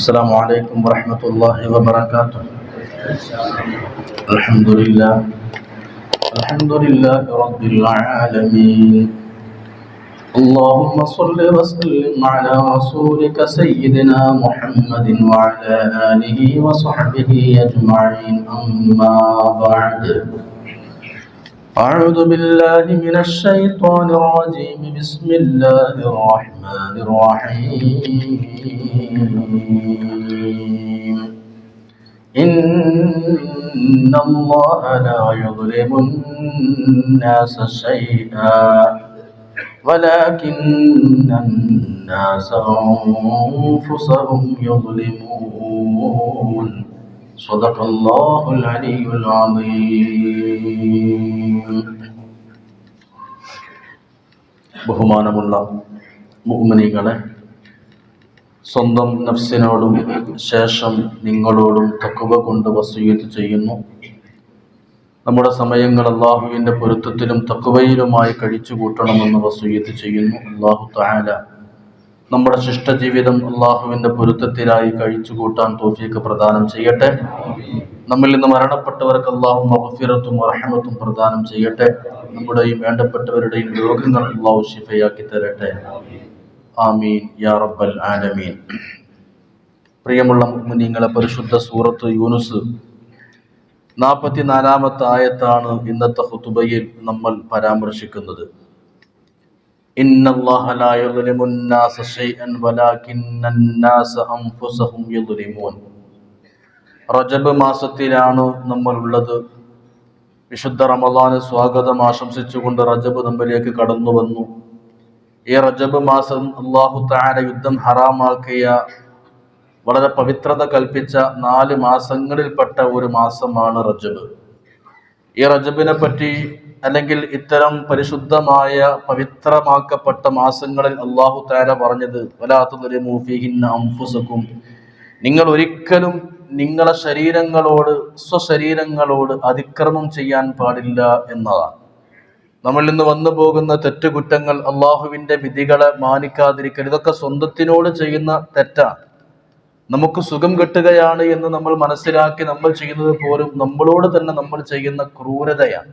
السلام عليكم ورحمة الله وبركاته. الحمد لله. الحمد لله رب العالمين. اللهم صل وسلم على رسولك سيدنا محمد وعلى آله وصحبه أجمعين. أما بعد. أعوذ بالله من الشيطان الرجيم. بسم الله الرحمن الرحيم. إن الله لا يظلم الناس شيئا ولكن الناس أنفسهم يظلمون. صدق الله العلي العظيم ബഹുമാനമുള്ള മുഅ്മിനീങ്ങളെ സ്വന്തം നഫ്സിനോടും ശേഷം നിങ്ങളോടും തക്കുവ കൊണ്ട് വസൂയത്ത് ചെയ്യുന്നു നമ്മുടെ സമയങ്ങൾ അള്ളാഹുവിൻ്റെ പൊരുത്തത്തിലും തക്കുവയിലുമായി കഴിച്ചു കൂട്ടണമെന്ന് വസൂയത്ത് ചെയ്യുന്നു അള്ളാഹു താല നമ്മുടെ ശിഷ്ടജീവിതം അള്ളാഹുവിന്റെ പൊരുത്തത്തിലായി കഴിച്ചു കൂട്ടാൻ തോഫിയൊക്കെ പ്രദാനം ചെയ്യട്ടെ. നമ്മിൽ നിന്ന് മരണപ്പെട്ടവർക്ക് അള്ളാഹു മഹഫിറത്തും അർഹമത്തും പ്രദാനം ചെയ്യട്ടെ. നമ്മുടെയും വേണ്ടപ്പെട്ടവരുടെയും രോഗങ്ങൾ അള്ളാഹു ഷിഫയാക്കി തരട്ടെ. ആമീൻ. യാ റബ്ബൽ ആലമീൻ. പ്രിയമുള്ള മുനിങ്ങളെ പരിശുദ്ധ സൂറത്ത് യൂനുസ് നാൽപ്പത്തിനാലാമത്തെ ആയത്താണ് ഇന്നത്തെ ഹുത്തുബയിൽ നമ്മൾ പരാമർശിക്കുന്നത്. إن الله لا يظلم الناس شيئا ولكن الناس أنفسهم يظلمون റജബ് മാസത്തിലാണ് നമ്മൾ ഉള്ളത് വിശുദ്ധ റമദാന് സ്വാഗതം ആശംസിച്ചുകൊണ്ട് റജബ് നമ്മിലേക്ക് കടന്നു വന്നു ഈ റജബ് മാസം അള്ളാഹു താര യുദ്ധം ഹറാമാക്കിയ വളരെ പവിത്രത കൽപ്പിച്ച നാല് മാസങ്ങളിൽപ്പെട്ട ഒരു മാസമാണ് റജബ് ഈ റജബിനെ പറ്റി അല്ലെങ്കിൽ ഇത്തരം പരിശുദ്ധമായ പവിത്രമാക്കപ്പെട്ട മാസങ്ങളിൽ അള്ളാഹു താര പറഞ്ഞത് അംഫുസക്കും നിങ്ങൾ ഒരിക്കലും നിങ്ങളെ ശരീരങ്ങളോട് സ്വശരീരങ്ങളോട് അതിക്രമം ചെയ്യാൻ പാടില്ല എന്നതാണ്. നമ്മൾ ഇന്ന് വന്നു പോകുന്ന തെറ്റുകുറ്റങ്ങൾ അള്ളാഹുവിന്റെ വിധികളെ മാനിക്കാതിരിക്കൽ ഇതൊക്കെ സ്വന്തത്തിനോട് ചെയ്യുന്ന തെറ്റാണ്. നമുക്ക് സുഖം കിട്ടുകയാണ് എന്ന് നമ്മൾ മനസ്സിലാക്കി നമ്മൾ ചെയ്യുന്നത് പോലും നമ്മളോട് തന്നെ നമ്മൾ ചെയ്യുന്ന ക്രൂരതയാണ്.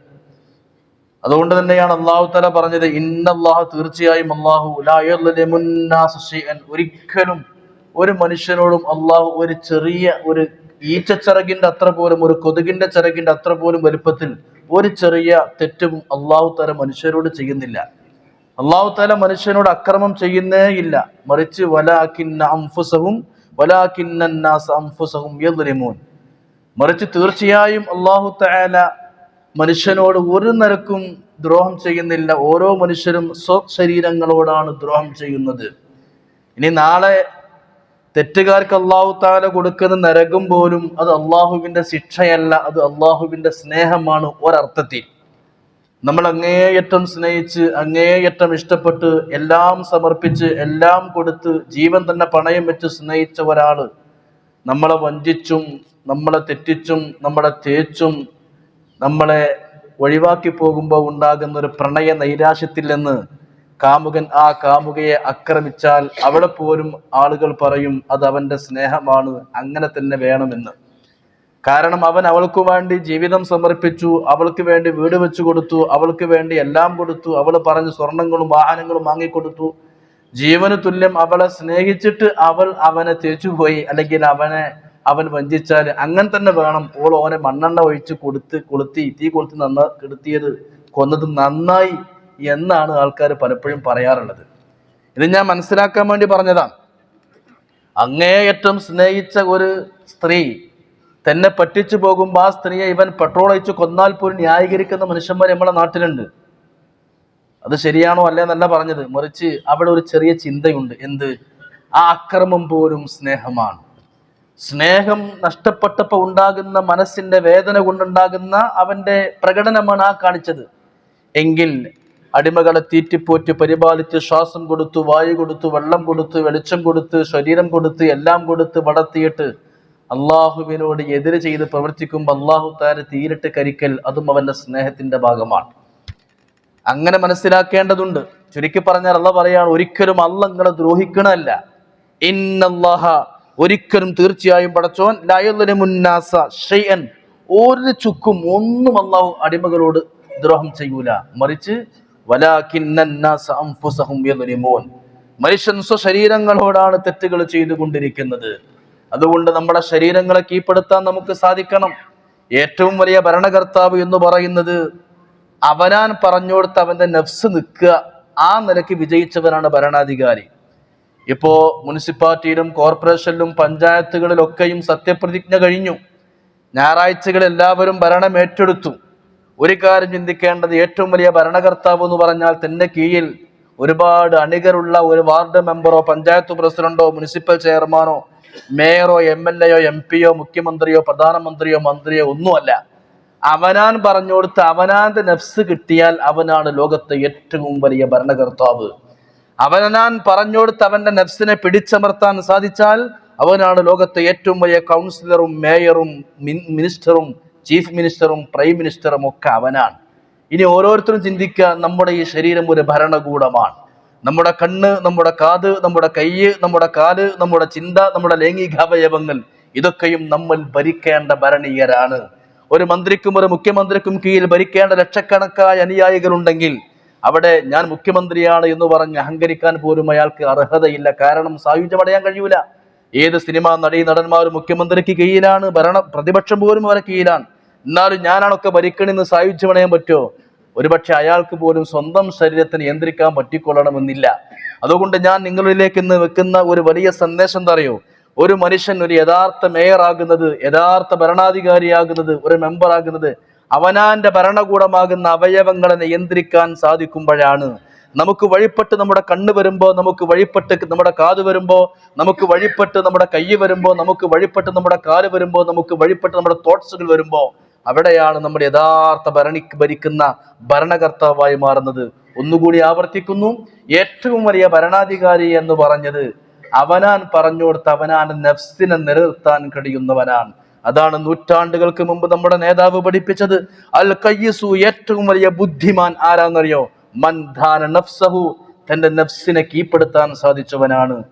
അതുകൊണ്ട് തന്നെയാണ് അള്ളാഹു തല പറഞ്ഞത് ഇന്നല്ലാഹു തീർച്ചയായും അള്ളാഹു ഒരിക്കലും ഒരു മനുഷ്യനോടും അള്ളാഹു ഒരു ചെറിയ ഒരു ഈച്ചച്ചിറകിന്റെ അത്ര പോലും ഒരു കൊതുകിന്റെ ചിറകിന്റെ അത്ര പോലും വലുപ്പത്തിൽ ഒരു ചെറിയ തെറ്റും അള്ളാഹു തല മനുഷ്യരോട് ചെയ്യുന്നില്ല. അള്ളാഹു തല മനുഷ്യനോട് അക്രമം ചെയ്യുന്നേ ഇല്ല. മറിച്ച് യദ്ലിമൂൻ മറിച്ച് തീർച്ചയായും അള്ളാഹു തആല മനുഷ്യനോട് ഒരു നിരക്കും ദ്രോഹം ചെയ്യുന്നില്ല. ഓരോ മനുഷ്യരും സ്വശരീരങ്ങളോടാണ് ദ്രോഹം ചെയ്യുന്നത്. ഇനി നാളെ തെറ്റുകാർക്ക് അള്ളാഹു താല കൊടുക്കുന്ന നരകം പോലും അത് അള്ളാഹുവിന്റെ ശിക്ഷയല്ല അത് അള്ളാഹുവിന്റെ സ്നേഹമാണ് ഒരർത്ഥത്തിൽ. നമ്മൾ അങ്ങേയറ്റം സ്നേഹിച്ച് അങ്ങേയറ്റം ഇഷ്ടപ്പെട്ട് എല്ലാം സമർപ്പിച്ച് എല്ലാം കൊടുത്ത് ജീവൻ തന്നെ പണയം വെച്ച് സ്നേഹിച്ച ഒരാൾ നമ്മളെ വഞ്ചിച്ചും നമ്മളെ തെറ്റിച്ചും നമ്മളെ തേച്ചും നമ്മളെ ഒഴിവാക്കി പോകുമ്പോൾ ഉണ്ടാകുന്ന ഒരു പ്രണയ നൈരാശ്യത്തിൽ നിന്ന് കാമുകൻ ആ കാമുകയെ ആക്രമിച്ചാൽ അവിടെ പോലും ആളുകൾ പറയും അത് അവന്റെ സ്നേഹമാണ് അങ്ങനെ തന്നെ വേണമെന്ന്. കാരണം അവൻ അവൾക്ക് വേണ്ടി ജീവിതം സമർപ്പിച്ചു അവൾക്ക് വേണ്ടി വീട് വെച്ചു കൊടുത്തു അവൾക്ക് വേണ്ടി എല്ലാം കൊടുത്തു അവൾ പറഞ്ഞ് സ്വർണങ്ങളും വാഹനങ്ങളും വാങ്ങിക്കൊടുത്തു. ജീവന് തുല്യം അവളെ സ്നേഹിച്ചിട്ട് അവൾ അവനെ തേച്ചുപോയി അല്ലെങ്കിൽ അവനെ അവൻ വഞ്ചിച്ചാൽ അങ്ങനെ തന്നെ വേണം ഓൾ ഓനെ മണ്ണെണ്ണ ഒഴിച്ച് കൊടുത്ത് കൊളുത്തി തീ കൊളുത്തി നന്ന കെടുത്തിയത് കൊന്നത് നന്നായി എന്നാണ് ആൾക്കാർ പലപ്പോഴും പറയാറുള്ളത്. ഇത് ഞാൻ മനസ്സിലാക്കാൻ വേണ്ടി പറഞ്ഞതാണ് അങ്ങേയറ്റം സ്നേഹിച്ച ഒരു സ്ത്രീ തന്നെ പറ്റിച്ചു പോകുമ്പോൾ ആ സ്ത്രീയെ ഇവൻ പെട്രോൾ അയച്ചു കൊന്നാൽ പോലും ന്യായീകരിക്കുന്ന മനുഷ്യന്മാർ നമ്മളെ നാട്ടിലുണ്ട്. അത് ശരിയാണോ അല്ലേ എന്നല്ല പറഞ്ഞത്. മറിച്ച് അവിടെ ഒരു ചെറിയ ചിന്തയുണ്ട്. എന്ത്? ആ അക്രമം പോലും സ്നേഹമാണ്. സ്നേഹം നഷ്ടപ്പെട്ടപ്പോൾ ഉണ്ടാകുന്ന മനസ്സിന്റെ വേദന കൊണ്ടുണ്ടാകുന്ന അവന്റെ പ്രകടനമാണ് ആ കാണിച്ചത്. എങ്കിൽ അടിമകളെ തീറ്റിപ്പോറ്റി പരിപാലിച്ച് ശ്വാസം കൊടുത്തു വായു കൊടുത്തു വെള്ളം കൊടുത്തു വെളിച്ചം കൊടുത്ത് ശരീരം കൊടുത്ത് എല്ലാം കൊടുത്ത് വളർത്തിയിട്ട് അള്ളാഹുവിനോട് എതിര് ചെയ്ത് പ്രവർത്തിക്കുമ്പോൾ അള്ളാഹു താര തീരിട്ട് കരിക്കൽ അതും അവന്റെ സ്നേഹത്തിന്റെ ഭാഗമാണ്. അങ്ങനെ മനസ്സിലാക്കേണ്ടതുണ്ട്. ചുരുക്കി പറഞ്ഞാൽ അള്ള പറയാണ് ഒരിക്കലും അല്ല ദ്രോഹിക്കണമല്ല ഇന്നല്ലാഹ ഒരിക്കലും തീർച്ചയായും പടച്ചോൻ ഒരു ചുക്കും ഒന്നും അള്ളാഹു അടിമകളോട് ദ്രോഹം ചെയ്യൂല. മറിച്ച് മനുഷ്യൻ സ്വശരീരങ്ങളോടാണ് തെറ്റുകൾ ചെയ്തുകൊണ്ടിരിക്കുന്നത്. അതുകൊണ്ട് നമ്മുടെ ശരീരങ്ങളെ കീഴ്പ്പെടുത്താൻ നമുക്ക് സാധിക്കണം. ഏറ്റവും വലിയ ഭരണകർത്താവ് എന്ന് പറയുന്നത് അവനാൻ പറഞ്ഞോടുത്ത് അവന്റെ നഫ്സ് നിൽക്കുക. ആ നിലയ്ക്ക് വിജയിച്ചവനാണ് ഭരണാധികാരി. ഇപ്പോ മുനിസിപ്പാലിറ്റിയിലും കോർപ്പറേഷനിലും പഞ്ചായത്തുകളിലൊക്കെയും സത്യപ്രതിജ്ഞ കഴിഞ്ഞു. ഞായറാഴ്ചകൾ എല്ലാവരും ഭരണം ഏറ്റെടുത്തു. ഒരു കാര്യം ചിന്തിക്കേണ്ടത് ഏറ്റവും വലിയ ഭരണകർത്താവ് എന്ന് പറഞ്ഞാൽ തന്റെ കീഴിൽ ഒരുപാട് അണികരുള്ള ഒരു വാർഡ് മെമ്പറോ പഞ്ചായത്ത് പ്രസിഡന്റോ മുനിസിപ്പൽ ചെയർമാനോ മേയറോ എം എൽ എയോ എം പിയോ മുഖ്യമന്ത്രിയോ പ്രധാനമന്ത്രിയോ മന്ത്രിയോ ഒന്നുമല്ല. അവനാൻ പറഞ്ഞുകൊടുത്ത് അവനാന്റെ നഫ്സ് കിട്ടിയാൽ അവനാണ് ലോകത്തെ ഏറ്റവും വലിയ ഭരണകർത്താവ്. അവനാൻ പറഞ്ഞുകൊടുത്ത് അവന്റെ നെഫ്സിനെ പിടിച്ചമർത്താൻ സാധിച്ചാൽ അവനാണ് ലോകത്തെ ഏറ്റവും വലിയ കൗൺസിലറും മേയറും മിനിസ്റ്ററും ചീഫ് മിനിസ്റ്ററും പ്രൈം മിനിസ്റ്ററും ഒക്കെ അവനാണ്. ഇനി ഓരോരുത്തരും ചിന്തിക്കുക നമ്മുടെ ഈ ശരീരം ഒരു ഭരണകൂടമാണ്. നമ്മുടെ കണ്ണ് നമ്മുടെ കാത് നമ്മുടെ കയ്യ് നമ്മുടെ കാൽ നമ്മുടെ ചിന്ത നമ്മുടെ ലൈംഗികാവയവങ്ങൾ ഇതൊക്കെയും നമ്മൾ ഭരിക്കേണ്ട ഭരണീയരാണ്. ഒരു മന്ത്രിക്കും ഒരു മുഖ്യമന്ത്രിക്കും കീഴിൽ ഭരിക്കേണ്ട ലക്ഷക്കണക്കായ അനുയായികളുണ്ടെങ്കിൽ അവിടെ ഞാൻ മുഖ്യമന്ത്രിയാണ് എന്ന് പറഞ്ഞ് അഹങ്കരിക്കാൻ പോലും അയാൾക്ക് അർഹതയില്ല. കാരണം സായുജ്യം അടയാൻ കഴിയൂല. ഏത് സിനിമാ നടീ നടന്മാരും മുഖ്യമന്ത്രിക്ക് കീഴിലാണ് ഭരണ പ്രതിപക്ഷം പോലും അവരെ കീഴിലാണ്. എന്നാലും ഞാനാണൊക്കെ ഭരിക്കണമെന്ന് സായുജ്യം അടയാൻ പറ്റുമോ? ഒരുപക്ഷെ അയാൾക്ക് പോലും സ്വന്തം ശരീരത്തിന് നിയന്ത്രിക്കാൻ പറ്റിക്കൊള്ളണമെന്നില്ല. അതുകൊണ്ട് ഞാൻ നിങ്ങളിലേക്ക് ഇന്ന് വെക്കുന്ന ഒരു വലിയ സന്ദേശം എന്താ അറിയോ? ഒരു മനുഷ്യൻ ഒരു യഥാർത്ഥ മേയർ ആകുന്നത് യഥാർത്ഥ ഭരണാധികാരിയാകുന്നത് ഒരു മെമ്പർ ആകുന്നത് അവനാന്റെ ഭരണകൂടമാകുന്ന അവയവങ്ങളെ നിയന്ത്രിക്കാൻ സാധിക്കുമ്പോഴാണ് നമുക്ക് വഴിപ്പെട്ട് നമ്മുടെ കണ്ണ് വരുമ്പോ നമുക്ക് വഴിപ്പെട്ട് നമ്മുടെ കാത് വരുമ്പോ നമുക്ക് വഴിപ്പെട്ട് നമ്മുടെ കൈ വരുമ്പോ നമുക്ക് വഴിപ്പെട്ട് നമ്മുടെ കാൽ വരുമ്പോ നമുക്ക് വഴിപ്പെട്ട് നമ്മുടെ തോട്ട്സുകൾ വരുമ്പോ അവിടെയാണ് നമ്മുടെ യഥാർത്ഥ ഭരണി ഭരിക്കുന്ന ഭരണകർത്താവായി മാറുന്നത്. ഒന്നുകൂടി ആവർത്തിക്കുന്നു. ഏറ്റവും വലിയ ഭരണാധികാരി എന്ന് പറഞ്ഞത് അവനാൻ പറഞ്ഞു കൊടുത്ത അവനാൻ നഫ്സിനെ നിലനിർത്താൻ കഴിയുന്നവനാണ്. അതാണ് നൂറ്റാണ്ടുകൾക്ക് മുമ്പ് നമ്മുടെ നേതാവ് പഠിപ്പിച്ചത്. അൽ കയ്യസു ഏറ്റവും വലിയ ബുദ്ധിമാൻ ആരാന്നറിയോ? മൻധാന നഫ്സഹു. തന്റെ നഫ്സിനെ കീപ്പെടുത്താൻ സാധിച്ചവനാണ്.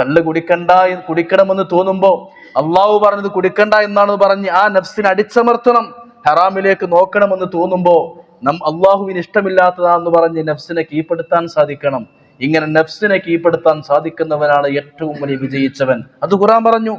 കള്ള് കുടിക്കണ്ട കുടിക്കണമെന്ന് തോന്നുമ്പോ അള്ളാഹു പറഞ്ഞത് കുടിക്കണ്ട എന്നാണ് പറഞ്ഞ് ആ നഫ്സിനെ അടിച്ചമർത്തണം. ഹറാമിലേക്ക് നോക്കണമെന്ന് തോന്നുമ്പോ നം അള്ളാഹുവിന് ഇഷ്ടമില്ലാത്തതാണെന്ന് പറഞ്ഞ് നഫ്സിനെ കീപ്പെടുത്താൻ സാധിക്കണം. ഇങ്ങനെ നഫ്സിനെ കീഴ്പ്പെടുത്താൻ സാധിക്കുന്നവനാണ് ഏറ്റവും വലിയ വിജയിച്ചവൻ. അത് ഖുറാൻ പറഞ്ഞു.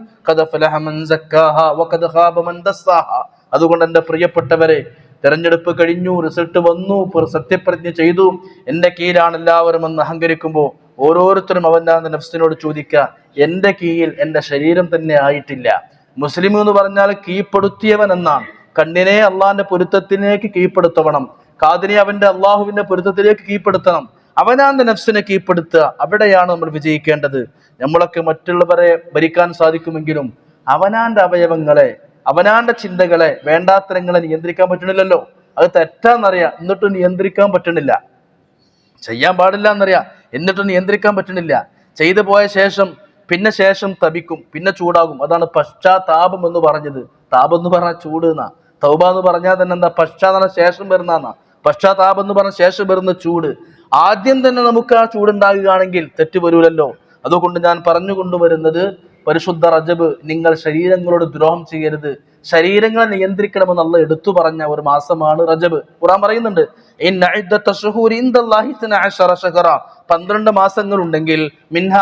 അതുകൊണ്ട് എന്റെ പ്രിയപ്പെട്ടവരെ തെരഞ്ഞെടുപ്പ് കഴിഞ്ഞു റിസൾട്ട് വന്നു സത്യപ്രതിജ്ഞ ചെയ്തു എന്റെ കീഴിലാണ് എല്ലാവരും എന്ന് അഹങ്കരിക്കുമ്പോൾ ഓരോരുത്തരും അവന്റെ നഫ്സിനോട് ചോദിക്കുക എന്റെ കീഴിൽ എന്റെ ശരീരം തന്നെ ആയിട്ടില്ല. മുസ്ലിം എന്ന് പറഞ്ഞാൽ കീഴ്പ്പെടുത്തിയവൻ എന്നാണ്. കണ്ണിനെ അള്ളാഹിന്റെ പൊരുത്തത്തിലേക്ക് കീഴ്പ്പെടുത്തണം. കാതിനെ അവന്റെ അള്ളാഹുവിന്റെ പൊരുത്തത്തിലേക്ക് കീഴ്പ്പെടുത്തണം. അവനാന്റെ നഫ്സിനെ കീഴ്പ്പെടുത്തുക. അവിടെയാണ് നമ്മൾ വിജയിക്കേണ്ടത്. നമ്മളൊക്കെ മറ്റുള്ളവരെ ഭരിക്കാൻ സാധിക്കുമെങ്കിലും അവനാന്റെ അവയവങ്ങളെ അവനാന്റെ ചിന്തകളെ വേണ്ടാത്തരങ്ങളെ നിയന്ത്രിക്കാൻ പറ്റണില്ലല്ലോ. അത് തെറ്റാന്നറിയാം. എന്നിട്ടും നിയന്ത്രിക്കാൻ പറ്റണില്ല. ചെയ്യാൻ പാടില്ല എന്നറിയാം എന്നിട്ട് നിയന്ത്രിക്കാൻ പറ്റണില്ല. ചെയ്തു പോയ ശേഷം പിന്നെ ശേഷം തപിക്കും പിന്നെ ചൂടാകും. അതാണ് പശ്ചാത്താപം എന്ന് പറഞ്ഞത്. താപം എന്ന് പറഞ്ഞാൽ ചൂട് എന്നാ. തൗബ എന്ന് പറഞ്ഞാൽ തന്നെ എന്താ? പശ്ചാത്തല ശേഷം വരുന്ന പശ്ചാത്താപം എന്ന് പറഞ്ഞ ശേഷം വരുന്ന ചൂട്. ആദ്യം തന്നെ നമുക്ക് ആ ചൂടുണ്ടാകുകയാണെങ്കിൽ തെറ്റ് വരൂലല്ലോ. അതുകൊണ്ട് ഞാൻ പറഞ്ഞു കൊണ്ടുവരുന്നത് പരിശുദ്ധ റജബ് നിങ്ങൾ ശരീരങ്ങളോട് ദ്രോഹം ചെയ്യരുത്. ശരീരങ്ങളെ നിയന്ത്രിക്കണമെന്ന് അള്ള എടുത്തു പറഞ്ഞ ഒരു മാസമാണ് റജബ്. ഖുറാൻ പറയുന്നുണ്ട്. പന്ത്രണ്ട് മാസങ്ങൾ ഉണ്ടെങ്കിൽ മിൻഹ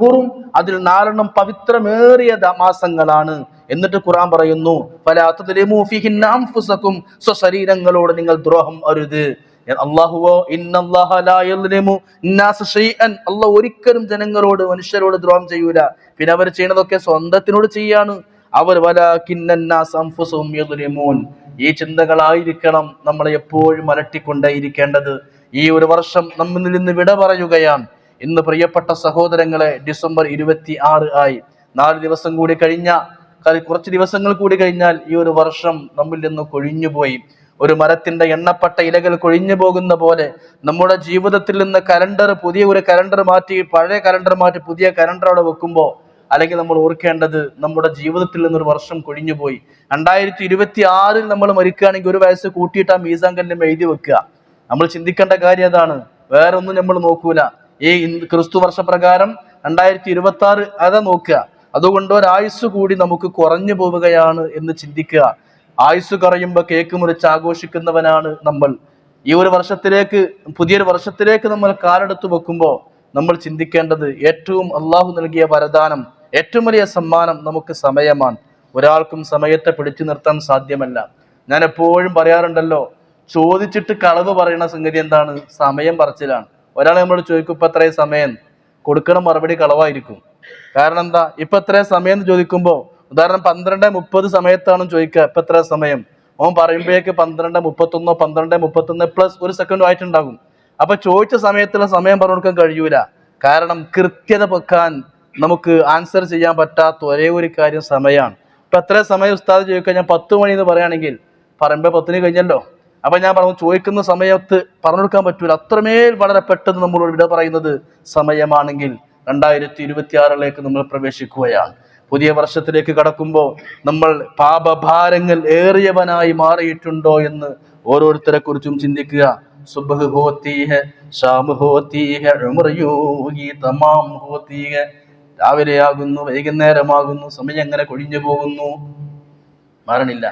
ഹുറും അതിൽ നാലെണ്ണം പവിത്രമേറിയ മാസങ്ങളാണ്. എന്നിട്ട് ഖുറാൻ പറയുന്നു പല സ്വശരീരങ്ങളോട് നിങ്ങൾ ദ്രോഹം അരുത്. അള്ളാഹ് ഒരിക്കലും ജനങ്ങളോട് മനുഷ്യരോട് ദ്രോഹം ചെയ്യൂല. പിന്നെ അവർ ചെയ്യുന്നതൊക്കെ സ്വന്തത്തിനോട് ചെയ്യാണ്. അവർ ഈ ചിന്തകളായിരിക്കണം നമ്മൾ എപ്പോഴും അലട്ടിക്കൊണ്ടേയിരിക്കേണ്ടത്. ഈ ഒരു വർഷം നമ്മിൽ നിന്ന് വിട പറയുകയാണ്. ഇന്ന് പ്രിയപ്പെട്ട സഹോദരങ്ങളെ ഡിസംബർ ഇരുപത്തി ആറ് ആയി. നാല് ദിവസം കൂടി കഴിഞ്ഞ കുറച്ച് ദിവസങ്ങൾ കൂടി കഴിഞ്ഞാൽ ഈ ഒരു വർഷം നമ്മിൽ നിന്ന് കൊഴിഞ്ഞുപോയി. ഒരു മരത്തിന്റെ എണ്ണപ്പെട്ട ഇലകൾ കൊഴിഞ്ഞു പോകുന്ന പോലെ നമ്മുടെ ജീവിതത്തിൽ നിന്ന് കലണ്ടർ പുതിയ ഒരു കലണ്ടർ മാറ്റി പഴയ കലണ്ടർ മാറ്റി പുതിയ കലണ്ടർ അവിടെ വെക്കുമ്പോൾ അല്ലെങ്കിൽ നമ്മൾ ഓർക്കേണ്ടത് നമ്മുടെ ജീവിതത്തിൽ നിന്നൊരു വർഷം കൊഴിഞ്ഞുപോയി രണ്ടായിരത്തി ഇരുപത്തി ആറിൽ നമ്മൾ മരിക്കുകയാണെങ്കിൽ ഒരു വയസ്സ് കൂട്ടിയിട്ട് ആ മീസാൻ എഴുതി വെക്കുക. നമ്മൾ ചിന്തിക്കേണ്ട കാര്യം അതാണ്. വേറെ ഒന്നും നമ്മൾ നോക്കൂല. ഈ ക്രിസ്തു വർഷപ്രകാരം രണ്ടായിരത്തി ഇരുപത്തി ആറ് അതാ നോക്കുക. അതുകൊണ്ട് ഒരായുസ് കൂടി നമുക്ക് കുറഞ്ഞു പോവുകയാണ് എന്ന് ചിന്തിക്കുക. ആയുസ് കുറയുമ്പോൾ കേക്ക് മുറിച്ച് ആഘോഷിക്കുന്നവനാണ് നമ്മൾ. ഈ ഒരു വർഷത്തിലേക്ക് പുതിയൊരു വർഷത്തിലേക്ക് നമ്മൾ കാലെടുത്ത് വെക്കുമ്പോൾ നമ്മൾ ചിന്തിക്കേണ്ടത് ഏറ്റവും അള്ളാഹു നൽകിയ വരദാനം ഏറ്റവും വലിയ സമ്മാനം നമുക്ക് സമയമാണ്. ഒരാൾക്കും സമയത്തെ പിടിച്ചു നിർത്താൻ സാധ്യമല്ല. ഞാൻ എപ്പോഴും പറയാറുണ്ടല്ലോ ചോദിച്ചിട്ട് കളവ് പറയുന്ന സംഗതി എന്താണ്? സമയം പറച്ചിലാണ്. ഒരാൾ നമ്മളോട് ചോദിക്കും ഇപ്പൊ എത്രയും സമയം? കൊടുക്കണ മറുപടി കളവായിരിക്കും. കാരണം എന്താ? ഇപ്പൊ എത്രയും സമയം എന്ന് ചോദിക്കുമ്പോ ഉദാഹരണം പന്ത്രണ്ട് മുപ്പത് സമയത്താണ് ചോദിക്കുക ഇപ്പൊ എത്ര സമയം? ഓൻ പറയുമ്പോഴേക്ക് പന്ത്രണ്ട് മുപ്പത്തൊന്നോ പന്ത്രണ്ട് മുപ്പത്തൊന്ന് പ്ലസ് ഒരു സെക്കൻഡ് ആയിട്ടുണ്ടാകും. അപ്പൊ ചോദിച്ച സമയത്തുള്ള സമയം പറഞ്ഞു കൊടുക്കാൻ കഴിയൂല. കാരണം കൃത്യത വെക്കാൻ നമുക്ക് ആൻസർ ചെയ്യാൻ പറ്റാത്ത ഒരേ ഒരു കാര്യം സമയമാണ്. ഇപ്പൊ എത്ര സമയം ഉസ്താദ് ചോദിക്കാൻ ഞാൻ പത്ത് മണി എന്ന് പറയുകയാണെങ്കിൽ പറയുമ്പോ പത്തിന് കഴിഞ്ഞല്ലോ. അപ്പൊ ഞാൻ പറഞ്ഞു ചോദിക്കുന്ന സമയത്ത് പറഞ്ഞു കൊടുക്കാൻ പറ്റൂല. അത്രമേൽ വളരെ പെട്ടെന്ന് നമ്മളോട് വിട പറയുന്നത് സമയമാണെങ്കിൽ രണ്ടായിരത്തി ഇരുപത്തി ആറിലേക്ക് നമ്മൾ പ്രവേശിക്കുകയാണ്. പുതിയ വർഷത്തിലേക്ക് കടക്കുമ്പോൾ നമ്മൾ പാപഭാരങ്ങൾ ഏറിയവനായി മാറിയിട്ടുണ്ടോ എന്ന് ഓരോരുത്തരെ കുറിച്ചും ചിന്തിക്കുക. സുബഹ് ഹോത്തി തമാം രാവിലെയാകുന്നു വൈകുന്നേരമാകുന്നു സമയം എങ്ങനെ കൊഴിഞ്ഞു പോകുന്നു? മരണില്ല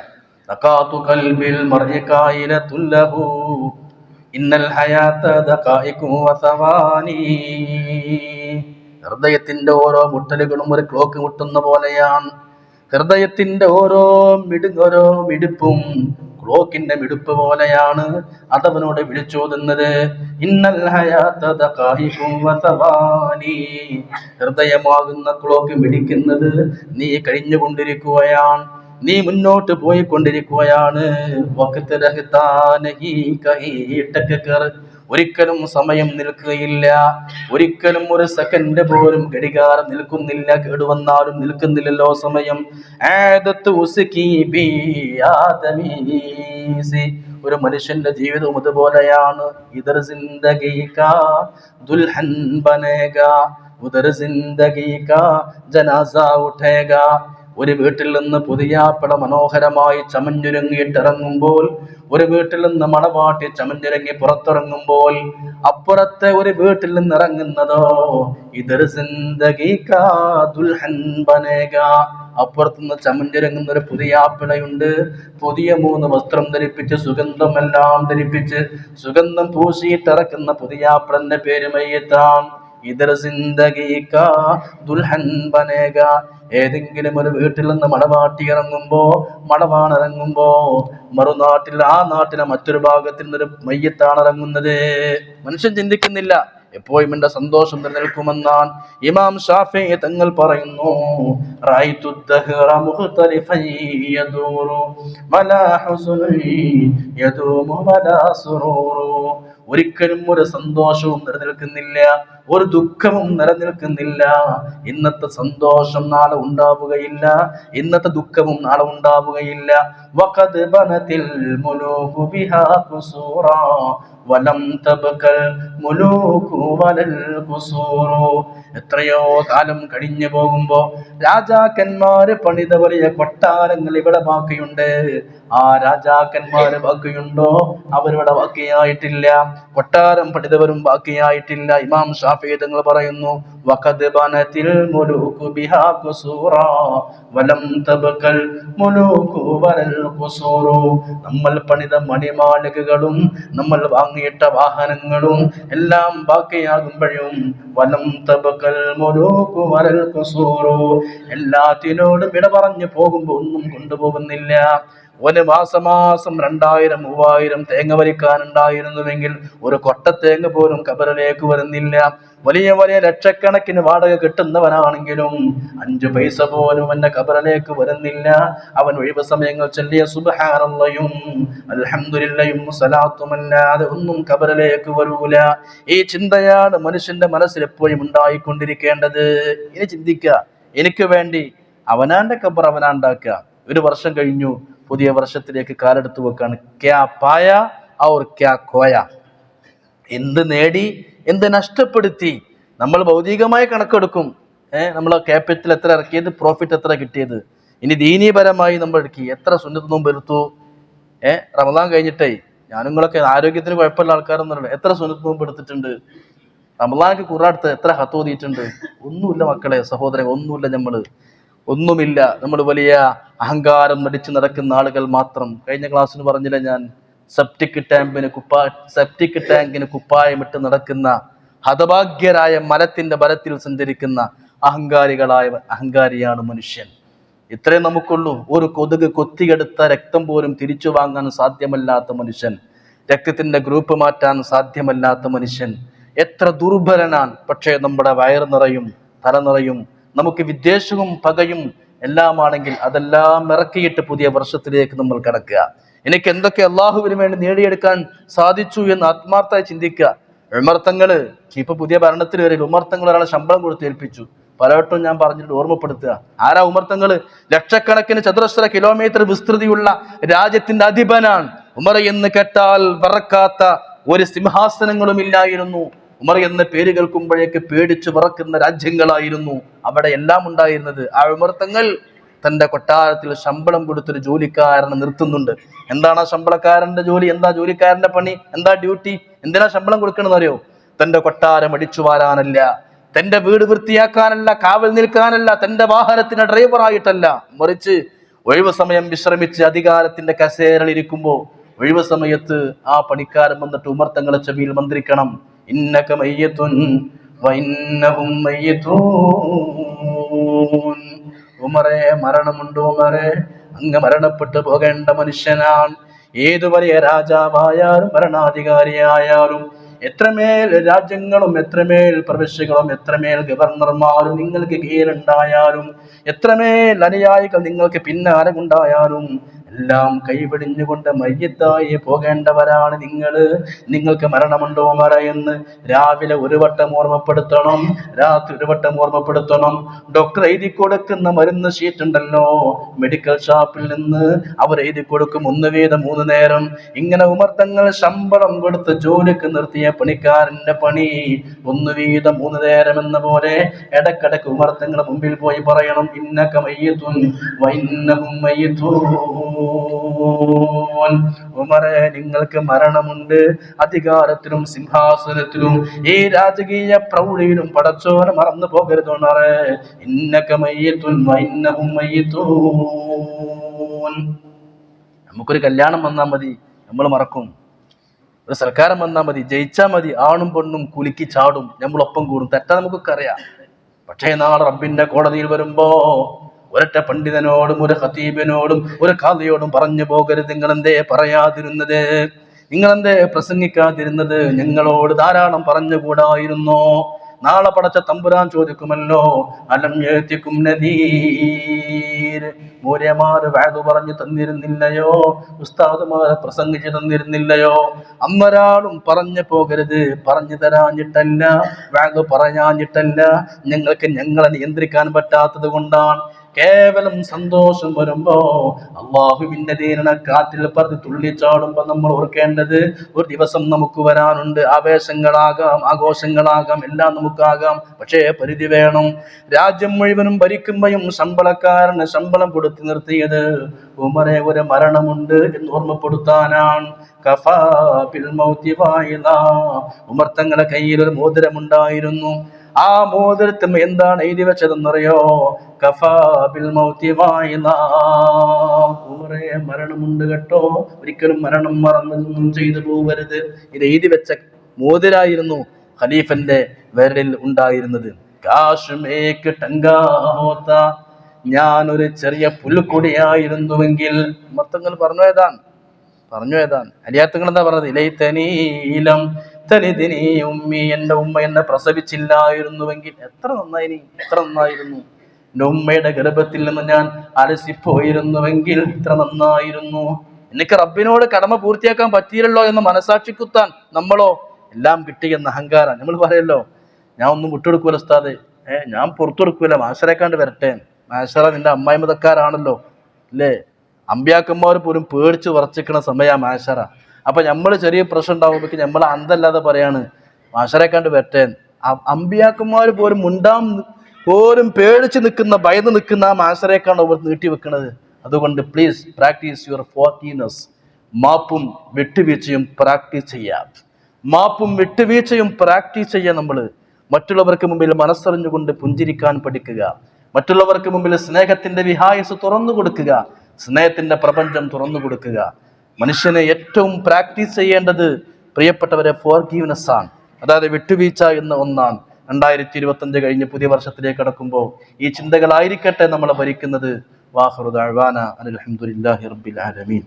ഇന്നൽ ഹയാത്ത ദഖായിഖു വസവാനി ഹൃദയത്തിന്റെ ഓരോ മുട്ടലുകളും ഒരു ക്ലോക്ക് മുട്ടുന്ന പോലെയാണ്. ഹൃദയത്തിന്റെ ഓരോ മിടുങ്ങോരോ മിടുപ്പും ക്ലോക്കിന്റെ മിടുപ്പ് പോലെയാണ്. അതവനോട് വിളിച്ചോതുന്നത് ഹൃദയമാകുന്ന ക്ലോക്ക് മിടിക്കുന്നത് നീ കഴിഞ്ഞുകൊണ്ടിരിക്കുകയാണ്. നീ മുന്നോട്ട് പോയിക്കൊണ്ടിരിക്കുകയാണ്. ഒരിക്കലും സമയം നിൽക്കുകയില്ല. ഒരിക്കലും ഒരു സെക്കൻഡ് പോലും ഘടികാരം നിൽക്കുന്നില്ല. കേടുവന്നാലും നിൽക്കുന്നില്ലല്ലോ സമയം. ഒരു മനുഷ്യന്റെ ജീവിതം അതുപോലെയാണ് ഇതർ സിന്ദഗി കാ ഉദർ സിന്ദഗി കാ ജനാസ ഉഠേഗാ. ഒരു വീട്ടിൽ നിന്ന് പുതിയാപ്പട മനോഹരമായി ചമഞ്ഞുരുങ്ങിയിട്ടിറങ്ങുമ്പോൾ ഒരു വീട്ടിൽ നിന്ന് മണവാട്ടി ചമഞ്ഞിറങ്ങി പുറത്തിറങ്ങുമ്പോൾ അപ്പുറത്തെ ഒരു വീട്ടിൽ നിന്ന് ഇറങ്ങുന്നതോ ഇതൊരു ദുൽഹൻ അപ്പുറത്തുനിന്ന് ചമഞ്ഞിറങ്ങുന്ന ഒരു പുതിയ ആപ്പിളയുണ്ട് പുതിയ മൂന്ന് വസ്ത്രം ധരിപ്പിച്ച് സുഗന്ധമെല്ലാം ധരിപ്പിച്ച് സുഗന്ധം പൂശിയിട്ടിറക്കുന്ന പുതിയ ആപ്പിളന്റെ പേര് മയ്യത്താൻ. ഇതര സിന്ദഗീക്കാ ദുൽഹൻ ബനേക ഏതെങ്കിലും ഒരു വീട്ടിൽ നിന്ന് മണവാട്ടി ഇറങ്ങുമ്പോ മടവാണിറങ്ങുമ്പോ മറുനാട്ടിൽ ആ നാട്ടിലെ മറ്റൊരു ഭാഗത്തിൽ നിന്നൊരു മയ്യത്താണ് ഇറങ്ങുന്നത്. മനുഷ്യൻ ചിന്തിക്കുന്നില്ല. എപ്പോഴും എന്റെ സന്തോഷം നിലനിൽക്കുമെന്നാൻ ഇമാം ഷാഫി തങ്ങൾ പറയുന്നു. ഒരിക്കലും ഒരു സന്തോഷവും നിലനിൽക്കുന്നില്ല. ഒരു ദുഃഖവും നിലനിൽക്കുന്നില്ല. ഇന്നത്തെ സന്തോഷം നാളെ ഉണ്ടാവുകയില്ല. ഇന്നത്തെ ദുഃഖവും നാളെ ഉണ്ടാവുകയില്ല. എത്രയോ കാലം കഴിഞ്ഞു പോകുമ്പോ രാജാക്കന്മാര് പണിത വലിയ കൊട്ടാരങ്ങൾ ഇവിടെ ബാക്കിയുണ്ട്. ആ രാജാക്കന്മാര് ബാക്കിയുണ്ടോ? അവരിവിടെ ബാക്കിയായിട്ടില്ല. കൊട്ടാരം പണിതവരും ബാക്കിയായിട്ടില്ല. ഇമാം ഷാഫി തങ്ങൾ പറയുന്നു നമ്മൾ പണിത മണിമാളികകളും നമ്മൾ വാങ്ങിയിട്ട വാഹനങ്ങളും എല്ലാം ബാക്കിയാകുമ്പോഴും വലം തബക്കൽ എല്ലാത്തിനോടും വിട പറഞ്ഞു പോകുമ്പോൾ ഒന്നും കൊണ്ടുപോകുന്നില്ല. ഒരു മാസമാസം രണ്ടായിരം മൂവായിരം തേങ്ങ വലിക്കാനുണ്ടായിരുന്നുവെങ്കിൽ ഒരു കൊട്ട തേങ്ങ പോലും കബറിലേക്ക് വരുന്നില്ല. വലിയ വലിയ ലക്ഷക്കണക്കിന് വാടക കിട്ടുന്നവനാണെങ്കിലും അഞ്ചു പൈസ പോലും എന്റെ കബറിലേക്ക് വരുന്നില്ല. അവൻ ഒഴിവ് സമയങ്ങൾ ചൊല്ലിയ സുബഹാനുള്ളയും അൽഹംദുലില്ലയും സലാത്തുമല്ലാതെ ഒന്നും കബറിലേക്ക് വരൂല. ഈ ചിന്തയാണ് മനുഷ്യന്റെ മനസ്സിൽ എപ്പോഴും ഉണ്ടായിക്കൊണ്ടിരിക്കേണ്ടത്. ഇനി ചിന്തിക്കുക എനിക്ക് വേണ്ടി അവനാന്റെ കബർ അവനാണ്ടാക്കുക ഒരു വർഷം കഴിഞ്ഞു പുതിയ വർഷത്തിലേക്ക് കാലെടുത്ത് വെക്കാണ്. ക്യാ പായ ഔർ ക്യാ കോയ എന്ത് നേടി എന്ത് നഷ്ടപ്പെടുത്തി നമ്മൾ ഭൗതികമായി കണക്കെടുക്കും. ഏഹ് നമ്മൾ ക്യാപിറ്റൽ എത്ര ഇറക്കിയത് പ്രോഫിറ്റ് എത്ര കിട്ടിയത്. ഇനി ദീനീപരമായി നമ്മൾ എടുക്കി. എത്ര സുന്നത്ത് നോമ്പ് എടുത്തു? റമദാൻ കഴിഞ്ഞിട്ടേ ഞാൻ നിങ്ങളൊക്കെ ആരോഗ്യത്തിന് കുഴപ്പമില്ല ആൾക്കാരൊന്നും എത്ര സുന്നത്ത് നോമ്പ് എടുത്തിട്ടുണ്ട്? റമദാനക്ക് ഖുറാൻ അടുത്ത് എത്ര ഹത്തോതിയിട്ടുണ്ട് ഒന്നുമില്ല മക്കളെ സഹോദരൻ ഒന്നുമില്ല നമ്മൾ ഒന്നുമില്ല. നമ്മൾ വലിയ അഹങ്കാരം നടിച്ചു നടക്കുന്ന ആളുകൾ മാത്രം. കഴിഞ്ഞ ക്ലാസ്സിൽ പറഞ്ഞില്ല ഞാൻ സെപ്റ്റിക് ടാങ്കിന് കുപ്പാ സെപ്റ്റിക് ടാങ്കിന് കുപ്പായമിട്ട് നടക്കുന്ന ഹതഭാഗ്യരായ മരത്തിന്റെ ബലത്തിൽ സഞ്ചരിക്കുന്ന അഹങ്കാരികളായ അഹങ്കാരിയാണ് മനുഷ്യൻ. ഇത്രേ നമുക്കുള്ളൂ. ഒരു കൊതുക് കൊത്തിയെടുത്ത രക്തം പോലും തിരിച്ചു വാങ്ങാൻ സാധ്യമല്ലാത്ത മനുഷ്യൻ. രക്തത്തിന്റെ ഗ്രൂപ്പ് മാറ്റാൻ സാധ്യമല്ലാത്ത മനുഷ്യൻ. എത്ര ദുർബലനാണ്. പക്ഷേ നമ്മുടെ വയർ നിറയും തല നിറയും നമുക്ക് വിദ്വേഷവും പകയും എല്ലാമാണെങ്കിൽ അതെല്ലാം ഇറക്കിയിട്ട് പുതിയ വർഷത്തിലേക്ക് നമ്മൾ കടക്കുക. എനിക്ക് എന്തൊക്കെ അള്ളാഹുവിന് വേണ്ടി നേടിയെടുക്കാൻ സാധിച്ചു എന്ന് ആത്മാർത്ഥമായി ചിന്തിക്കുക. വിമർത്തങ്ങൾ ഇപ്പൊ പുതിയ ഭരണത്തിൽ വരെ ഉമർത്തങ്ങൾ ഒരാളെ ശമ്പളം കൊടുത്ത് ഏൽപ്പിച്ചു. പലവട്ടവും ഞാൻ പറഞ്ഞിട്ട് ഓർമ്മപ്പെടുത്തുക. ആരാ ഉമർത്തങ്ങൾ ലക്ഷക്കണക്കിന് ചതുരശ്ര കിലോമീറ്റർ വിസ്തൃതിയുള്ള രാജ്യത്തിന്റെ അധിപനാണ്. ഉമർ എന്ന് കേട്ടാൽ വറക്കാത്ത ഒരു സിംഹാസനങ്ങളും ഇല്ലായിരുന്നു. ഉമർ എന്ന പേര് കേൾക്കുമ്പോഴേക്ക് പേടിച്ചു വിറക്കുന്ന രാജ്യങ്ങളായിരുന്നു അവിടെ എല്ലാം ഉണ്ടായിരുന്നത്. ആ വിമർത്തങ്ങൾ തന്റെ കൊട്ടാരത്തിൽ ശമ്പളം കൊടുത്തൊരു ജോലിക്കാരനെ നിർത്തുന്നുണ്ട്. എന്താണ് ആ ശമ്പളക്കാരന്റെ ജോലി? എന്താ ജോലിക്കാരന്റെ പണി? എന്താ ഡ്യൂട്ടി? എന്തിനാ ശമ്പളം കൊടുക്കണമെന്ന് അറിയോ? തന്റെ കൊട്ടാരം അടിച്ചു വാരാനല്ല. തന്റെ വീട് വൃത്തിയാക്കാനല്ല കാവൽ നിൽക്കാനല്ല തന്റെ വാഹനത്തിന് ഡ്രൈവറായിട്ടല്ല. മറിച്ച് ഒഴിവ് സമയം വിശ്രമിച്ച് അധികാരത്തിന്റെ കസേരയിൽ ഇരിക്കുമ്പോ ഒഴിവ് സമയത്ത് ആ പണിക്കാരൻ വന്നിട്ട് ഉമർത്തങ്ങളെ ചെവിയിൽ മന്ത്രിക്കണം. ഇന്നക മയ്യത്തുൻ വൈന്നഹും മയ്യത്തൂൻ. ഉമറെ മരണമുണ്ട് ഉമറെ. അങ്ങ് മരണപ്പെട്ടു പോകേണ്ട മനുഷ്യനാണ്. ഏതു വലിയ രാജാവായാലും ഭരണാധികാരിയായാലും എത്രമേൽ രാജ്യങ്ങളും എത്രമേൽ പ്രവിശ്യകളും എത്രമേൽ ഗവർണർമാരും നിങ്ങൾക്ക് കീഴുണ്ടായാലും എത്രമേൽ അനുയായികൾ നിങ്ങൾക്ക് പിന്നാലെ ഉണ്ടായാലും എല്ലാം കൈപിടിഞ്ഞുകൊണ്ട് മയ്യത്തായി പോകേണ്ടവരാണ് നിങ്ങൾ നിങ്ങൾക്ക് മരണമുണ്ടോ മറയെന്ന് രാവിലെ ഒരു വട്ടം ഓർമ്മപ്പെടുത്തണം. രാത്രി ഒരു വട്ടം ഓർമ്മപ്പെടുത്തണം. ഡോക്ടർ എഴുതി കൊടുക്കുന്ന മരുന്ന് ഷീറ്റ് ഉണ്ടല്ലോ. മെഡിക്കൽ ഷോപ്പിൽ നിന്ന് അവർ എഴുതി കൊടുക്കും ഒന്ന് വീതം മൂന്ന് നേരം. ഇങ്ങനെ ഉമർത്തങ്ങൾ ശമ്പളം കൊടുത്ത് ജോലിക്ക് നിർത്തിയ പണിക്കാരന്റെ പണി ഒന്ന് വീതം മൂന്ന് നേരം എന്ന പോലെ ഇടക്കിടക്ക് ഉമർത്തങ്ങൾ മുമ്പിൽ പോയി പറയണം. ഇന്നക വൈന്നകും വൈന്നഹും മയ്യത്തൂൻ ഉമറെ നിങ്ങൾക്ക് മരണമുണ്ട്. അധികാരത്തിലും സിംഹാസനത്തിലും ഈ രാജകീയ പ്രൗഢിയിലും പടച്ചോനെ മറന്നു പോകരുത് ഉണറെ ഇന്നക മയ്യത്തുൻ വൈന്നഹും മയ്യത്തൂൻ. നമുക്കൊരു കല്യാണം വന്നാൽ മതി നമ്മൾ മറക്കും. ഒരു സൽക്കാരം വന്നാൽ മതി ജയിച്ചാൽ മതി ആണും പെണ്ണും കുലുക്കി ചാടും നമ്മളൊപ്പം കൂടും. തെറ്റാ നമുക്കൊക്കെ അറിയാം. പക്ഷേ നാളെ റബ്ബിന്റെ കോടതിയിൽ വരുമ്പോ ഒരൊറ്റ പണ്ഡിതനോടും ഒരു ഖതീബിനോടും ഒരു ഖാദിയോടും പറഞ്ഞു പോകരുത്. നിങ്ങൾ എന്തേ പറയാതിരുന്നത്? നിങ്ങൾ എന്തേ പ്രസംഗിക്കാതിരുന്നത്? ഞങ്ങളോട് ധാരാളം പറഞ്ഞുകൂടായിരുന്നോ? നാളെ പടച്ച തമ്പുരാൻ ചോദിക്കുമല്ലോ അലം എത്തിക്കും മൂര്യമാര് വാതു പറഞ്ഞു തന്നിരുന്നില്ലയോ? ഉസ്താദുമാരെ പ്രസംഗിച്ചു തന്നിരുന്നില്ലയോ? അമ്മരാളും പറഞ്ഞു പോകരുത്. പറഞ്ഞു തരാഞ്ഞിട്ടല്ല വാതു പറയാഞ്ഞിട്ടല്ല. ഞങ്ങൾക്ക് ഞങ്ങളെ നിയന്ത്രിക്കാൻ പറ്റാത്തത് കൊണ്ടാണ് കേവലം സന്തോഷം വരുമ്പോ അള്ളാഹുവിന്റെ കാറ്റിൽ പറഞ്ഞ് തുള്ളിച്ചാടുമ്പോ നമ്മൾ ഓർക്കേണ്ടത് ഒരു ദിവസം നമുക്ക് വരാനുണ്ട്. ആവേശങ്ങളാകാം ആഘോഷങ്ങളാകാം എല്ലാം നമുക്കാകാം. പക്ഷേ പരിധി വേണം. രാജ്യം മുഴുവനും ഭരിക്കുമ്പോഴും ശമ്പളക്കാരന് ശമ്പളം കൊടുത്തു നിർത്തിയത് ഉമരെ ഒരു മരണമുണ്ട് എന്ന് ഓർമ്മപ്പെടുത്താനാണ്. ഉമർ തങ്ങളുടെ കയ്യിൽ ഒരു മോതിരമുണ്ടായിരുന്നു. ആ മോതിരത്തിന് എന്താണ് എഴുതി വെച്ചതെന്നറിയോ? കഫാ ബിൽ മൗതി വായിദാ. ഉമറെ മരണമുണ്ട് കേട്ടോ. ഒരിക്കലും മരണം മറന്നതൊന്നും ചെയ്തു പോകരുത് ഇത് എഴുതി വെച്ച മോതിരായിരുന്നു ഖലീഫന്റെ വിരലിൽ ഉണ്ടായിരുന്നത്. കാശ്മേക്ക് ടങ്കാ ഹോത്ത. ഞാനൊരു ചെറിയ പുൽക്കൊടിയായിരുന്നുവെങ്കിൽ മൊത്തങ്ങൾ പറഞ്ഞു ഏതാണ് പറഞ്ഞു ഏതാണ്? അലിയാത്തങ്ങൾ എന്താ പറഞ്ഞത് ഇലൈത്തനീലം തലിതിനി ഉമ്മി എന്റെ ഉമ്മ എന്നെ പ്രസവിച്ചില്ലായിരുന്നുവെങ്കിൽ എത്ര നന്നായിനി എത്ര നന്നായിരുന്നു. എന്റെ ഉമ്മയുടെ ഗർഭത്തിൽ നിന്ന് ഞാൻ അലസിപ്പോയിരുന്നുവെങ്കിൽ ഇത്ര നന്നായിരുന്നു. എനിക്ക് റബ്ബിനോട് കടമ പൂർത്തിയാക്കാൻ പറ്റിയില്ലല്ലോ എന്ന് മനസാക്ഷി കുത്താൻ നമ്മളോ? എല്ലാം കിട്ടിയെന്ന അഹങ്കാരം. നമ്മൾ പറയല്ലോ ഞാൻ ഒന്നും വിട്ടുകൊടുക്കൂല ഉസ്താദ്. ഏഹ് ഞാൻ പുറത്തു കൊടുക്കൂല മാഷറേക്കാണ്ട് വരട്ടെ. മാഷറ നിന്റെ അമ്മായിമതക്കാരാണല്ലോ. അല്ലേ? അമ്പ്യാക്കന്മാർ പോലും പേടിച്ച് വറച്ചിക്കണ സമയ മാഷറ. അപ്പൊ നമ്മൾ ചെറിയ പ്രശ്നം ഉണ്ടാകുമ്പോഴേക്ക് നമ്മൾ അന്തല്ലാതെ പറയാണ് മാഷറെ കണ്ട് വെറ്റേൻ അമ്പിയാക്കന്മാർ പോലും മുണ്ടാം പോലും പേടിച്ച് നിൽക്കുന്ന ഭയന്ന് നിൽക്കുന്ന ആ മാഷറേക്കാണ് അവർ നീട്ടി വെക്കുന്നത് അതുകൊണ്ട് പ്ലീസ് പ്രാക്ടീസ് യുവർ ഫോർട്ടീനസ് മാപ്പും വിട്ടുവീഴ്ചയും പ്രാക്ടീസ് ചെയ്യാം. മാപ്പും വിട്ടുവീഴ്ചയും പ്രാക്ടീസ് ചെയ്യാം നമ്മൾ മറ്റുള്ളവർക്ക് മുമ്പിൽ മനസ്സറിഞ്ഞുകൊണ്ട് പുഞ്ചിരിക്കാൻ പഠിക്കുക. മറ്റുള്ളവർക്ക് മുമ്പിൽ സ്നേഹത്തിന്റെ വിഹായസ് തുറന്നു കൊടുക്കുക. സ്നേഹത്തിന്റെ പ്രപഞ്ചം തുറന്നു കൊടുക്കുക. മനുഷ്യനെ ഏറ്റവും പ്രാക്ടീസ് ചെയ്യേണ്ടത് പ്രിയപ്പെട്ടവരെ ഫോർഗീവ്നെസ് ആണ്. അതായത് വിട്ടുവീഴ്ച എന്ന ഒന്നാണ്. രണ്ടായിരത്തി ഇരുപത്തി അഞ്ച് കഴിഞ്ഞ് പുതിയ വർഷത്തിലേക്ക് കടക്കുമ്പോൾ ഈ ചിന്തകളായിരിക്കട്ടെ നമ്മളെ ഭരിക്കുന്നത്. വാഹറുദാന അലഹമുല്ലാഹി റബ്ബിൽ ആലമീൻ.